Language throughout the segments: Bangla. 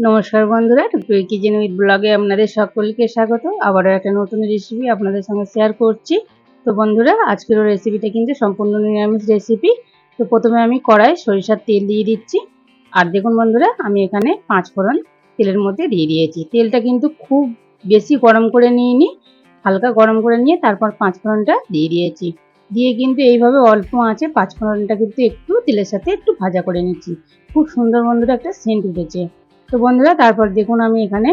নমস্কার বন্ধুরা টুকুই কিচেন উইথ ব্লগে আপনাদের সকলকে স্বাগত। আবারও একটা নতুন রেসিপি আপনাদের সঙ্গে শেয়ার করছি। তো বন্ধুরা আজকের রেসিপিটা কিন্তু সম্পূর্ণ নিরামিষ রেসিপি তো প্রথমে আমি কড়াই সরিষার তেল দিয়ে দিচ্ছি। আর দেখুন বন্ধুরা, আমি এখানে পাঁচ ফোড়ন তেলের মধ্যে দিয়ে দিয়েছি। তেলটা কিন্তু খুব বেশি গরম করে নিইনি, হালকা গরম করে নিয়ে তারপর পাঁচ ফোড়নটা দিয়ে দিয়েছি। দিয়ে কিন্তু এইভাবে অল্প আঁচে পাঁচ ফোড়নটা কিন্তু একটু তেলের সাথে একটু ভাজা করে নিচ্ছি। খুব সুন্দর বন্ধুরা একটা সেন্ট উঠেছে। তো বন্ধুরা, তারপর দেখুন আমি এখানে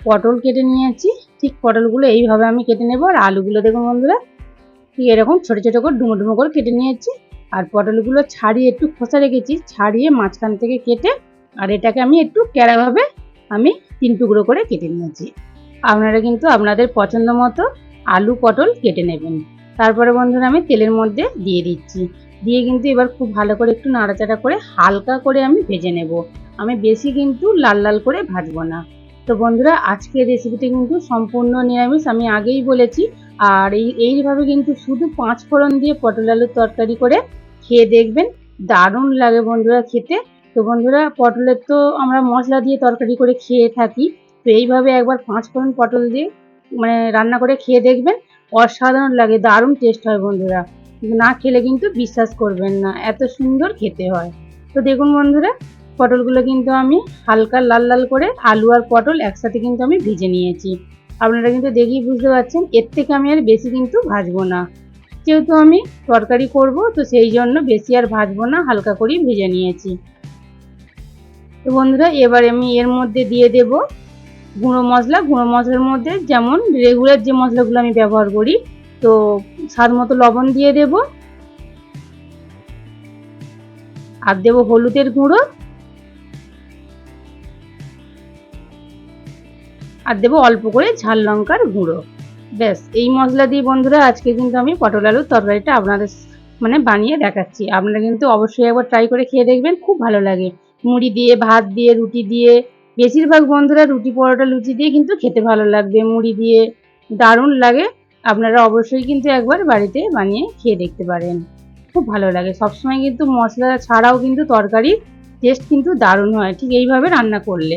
পটল কেটে নিয়েছি ঠিক পটলগুলো এইভাবে আমি কেটে নেব। আর আলুগুলো দেখুন বন্ধুরা ঠিক এরকম ছোটো ছোটো করে, ডুমো ডুমো করে কেটে নিয়েছি আর পটলগুলো ছাড়িয়ে একটু খোসা রেখেছি, ছাড়িয়ে মাঝখান থেকে কেটে, আর এটাকে আমি একটু ক্যারাভাবে আমি তিন টুকরো করে কেটে নিয়েছি আপনারা কিন্তু আপনাদের পছন্দ মতো আলু পটল কেটে নেবেন। তারপরে বন্ধুরা আমি তেলের মধ্যে দিয়ে দিচ্ছি। দিয়ে কিন্তু এবার খুব ভালো করে একটু নাড়াচাড়া করে হালকা করে আমি ভেজে নেব। আমি বেশি কিন্তু লাল লাল করে ভাজবো না। তো বন্ধুরা, আজকের রেসিপিটি কিন্তু সম্পূর্ণ নিরামিষ, আমি আগেই বলেছি। আর এই, এইভাবে কিন্তু শুধু পাঁচ ফোড়ন দিয়ে পটল আলুর তরকারি করে খেয়ে দেখবেন, দারুণ লাগে বন্ধুরা খেতে। তো বন্ধুরা, পটলের তো আমরা মশলা দিয়ে তরকারি করে খেয়ে থাকি, তো এইভাবে একবার পাঁচ ফোড়ন পটল দিয়ে মানে রান্না করে খেয়ে দেখবেন, অসাধারণ লাগে, দারুণ টেস্ট হয় বন্ধুরা। না খেলে কিন্তু বিশ্বাস করবেন না, এত সুন্দর খেতে হয়। তো দেখুন বন্ধুরা পটলগুলো কিন্তু আমি হালকা লাল লাল করে আলু আর পটল একসাথে কিন্তু আমি ভেজে নিয়েছি। আপনারা কিন্তু দেখেই বুঝতে পারছেন, এর থেকে আমি আর বেশি কিন্তু ভাজবো না। যেহেতু আমি তরকারি করব, তো সেই জন্য বেশি আর ভাজবো না, হালকা করেই ভেজে নিয়েছি। তো বন্ধুরা, এবার আমি এর মধ্যে দিয়ে দেব গুঁড়ো মশলা। গুঁড়ো মশলার মধ্যে যেমন রেগুলার যে মশলাগুলো আমি ব্যবহার করি, তো স্বাদ মতো লবণ দিয়ে দেব। আর দেবো হলুদের গুঁড়ো। আর দেবো অল্প করে ঝাল লঙ্কার গুঁড়ো। ব্যাস, এই মশলা দিয়ে বন্ধুরা আজকে কিন্তু আমি পটল আলুর তরকারিটা আপনাদের মানে বানিয়ে দেখাচ্ছি। আপনারা কিন্তু অবশ্যই একবার ট্রাই করে খেয়ে দেখবেন, খুব ভালো লাগে। মুড়ি দিয়ে, ভাত দিয়ে, রুটি দিয়ে, বেশিরভাগ বন্ধুরা রুটি, পরোটা, লুচি দিয়ে কিন্তু খেতে ভালো লাগবে। মুড়ি দিয়ে দারুণ লাগে। আপনারা অবশ্যই কিন্তু একবার বাড়িতে বানিয়ে খেয়ে দেখতে পারেন। খুব ভালো লাগে। সবসময় কিন্তু মশলা ছাড়াও কিন্তু তরকারির টেস্ট কিন্তু দারুণ হয়। ঠিক এইভাবে রান্না করলে।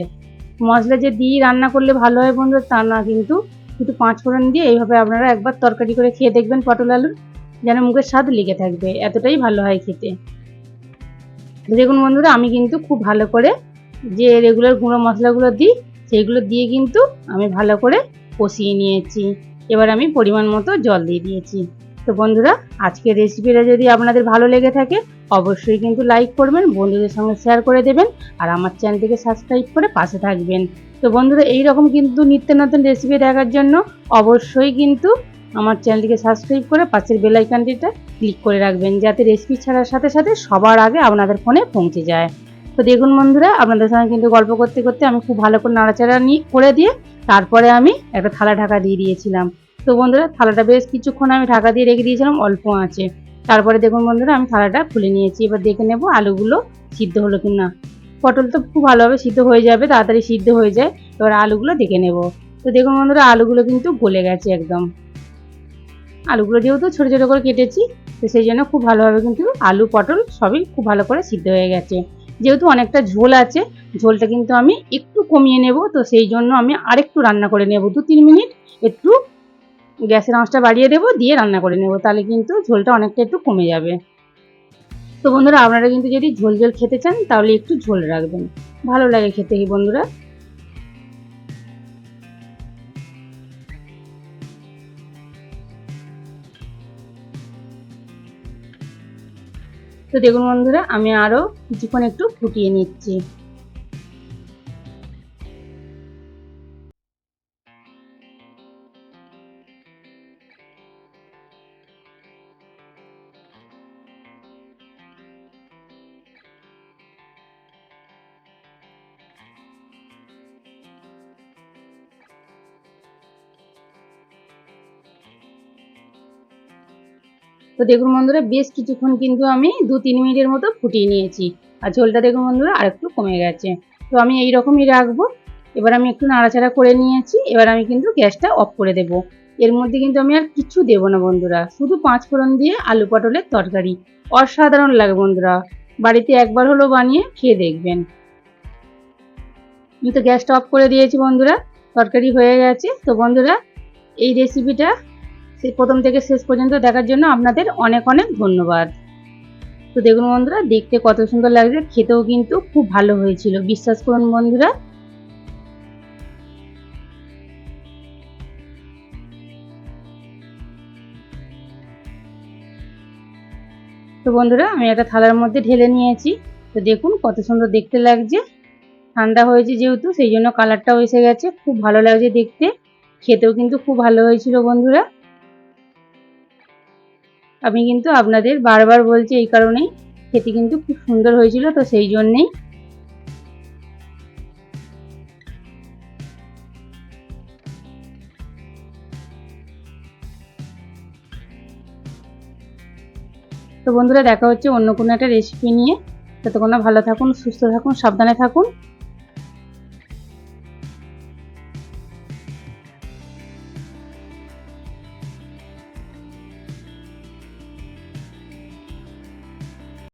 মশলা যে দিয়ে রান্না করলে ভালো হয় বন্ধু তা না কিন্তু। কিন্তু পাঁচ ফোড়ন দিয়ে এইভাবে আপনারা একবার তরকারি করে খেয়ে দেখবেন পটল আলুর, যেন মুখের স্বাদ লেগে থাকবে। এতটাই ভালো হয় খেতে। দেখুন বন্ধুরা, আমি কিন্তু খুব ভালো করে যে রেগুলার গুঁড়ো মশলাগুলো দিই সেইগুলো দিয়ে কিন্তু আমি ভালো করে কষিয়ে নিয়েছি। এবার আমি পরিমাণ মতো জল দিয়ে দিয়েছি। তো বন্ধুরা, আজকের রেসিপিটা যদি আপনাদের ভালো লেগে থাকে, অবশ্যই কিন্তু লাইক করবেন, বন্ধুদের সঙ্গে শেয়ার করে দেবেন আর আমার চ্যানেলটিকে সাবস্ক্রাইব করে পাশে থাকবেন। তো বন্ধুরা এই রকম কিন্তু নিত্য নতুন রেসিপি দেখার জন্য অবশ্যই কিন্তু আমার চ্যানেলটিকে সাবস্ক্রাইব করে পাশের বেল আইকনটিতে ক্লিক করে রাখবেন, যাতে রেসিপি ছাড়ার সাথে সাথে সবার আগে আপনাদের ফোনে পৌঁছে যায়। তো দেখুন বন্ধুরা, আপনাদের সঙ্গে কিন্তু গল্প করতে করতে আমি খুব ভালো করে নাড়াচাড়া নিয়ে, করে দিয়ে তারপরে আমি একটা থালা ঢাকা দিয়ে দিয়েছিলাম। তো বন্ধুরা, থালাটা বেশ কিছুক্ষণ আমি ঢাকা দিয়ে রেখে দিয়েছিলাম, অল্প আঁচে তারপরে দেখুন বন্ধুরা, আমি থালাটা খুলে নিয়েছি। এবার দেখে নেব আলুগুলো সিদ্ধ হলো কি না পটল তো খুব ভালোভাবে সিদ্ধ হয়ে যাবে, তাড়াতাড়ি সিদ্ধ হয়ে যায়। এবার আলুগুলো দেখে নেব। তো দেখুন বন্ধুরা, আলুগুলো কিন্তু গলে গেছে একদম। আলুগুলো যেহেতু ছোটো ছোটো করে কেটেছি, তো সেই জন্য খুব ভালোভাবে কিন্তু আলু, পটল সবই খুব ভালো করে সিদ্ধ হয়ে গেছে। যেহেতু অনেকটা ঝোল আছে, ঝোলটা কিন্তু আমি একটু কমিয়ে নেব, তো সেই জন্য আমি আরেকটু রান্না করে নেব। দু তিন মিনিট একটু গ্যাসের আঁচটা বাড়িয়ে দেবো, দিয়ে রান্না করে নেব, তাহলে কিন্তু ঝোলটা অনেকটা একটু কমে যাবে। তো বন্ধুরা, আপনারা কিন্তু যদি ঝোল ঝোল খেতে চান, তাহলে একটু ঝোল রাখবেন। ভালো লাগে খেতে কি বন্ধুরা? তো দেখুন বন্ধুরা, আমি আরও কিছুক্ষণ একটু ফুটিয়ে নিচ্ছি। তো দেখুন বন্ধুরা, বেশ কিছুক্ষণ কিন্তু আমি দু তিন মিনিটের মতো ফুটিয়ে নিয়েছি আর ঝোলটা দেখুন বন্ধুরা আরেকটু কমে গেছে। তো আমি এই রকমই রাখব। এবার আমি একটু নাড়াচাড়া করে নিয়েছি, এবার আমি কিন্তু গ্যাসটা অফ করে দেব। এর মধ্যে কিন্তু আমি আর কিছু দেবো না বন্ধুরা, শুধু পাঁচ ফোড়ন দিয়ে আলু পটলের তরকারি। অসাধারণ লাগে বন্ধুরা, বাড়িতে একবার হলো বানিয়ে খেয়ে দেখবেন। আমি তো গ্যাসটা অফ করে দিয়েছি বন্ধুরা, তরকারি হয়ে গেছে। তো বন্ধুরা, এই রেসিপিটা সে প্রথম থেকে শেষ পর্যন্ত দেখার জন্য আপনাদের অনেক অনেক ধন্যবাদ। তো দেখুন বন্ধুরা, দেখতে কত সুন্দর লাগছে, খেতেও কিন্তু খুব ভালো হয়েছিল। বিশ্বাস করুন বন্ধুরা। তো বন্ধুরা, আমি একটা থালার মধ্যে ঢেলে নিয়েছি। তো দেখুন কত সুন্দর দেখতে লাগছে। ঠান্ডা হয়েছে যেহেতু, সেই জন্য কালারটাও এসে গেছে। খুব ভালো লাগছে দেখতে। খেতেও কিন্তু খুব ভালো হয়েছিল বন্ধুরা। আমি কিন্তু আপনাদের বারবার বলছি এই কারণেই খেতে কিন্তু খুব সুন্দর হয়েছিল, তো সেই জন্যেই। তো বন্ধুরা, দেখা হচ্ছে অন্য কোনো একটা রেসিপি নিয়ে। ততক্ষণ ভালো থাকুন, সুস্থ থাকুন, সাবধানে থাকুন।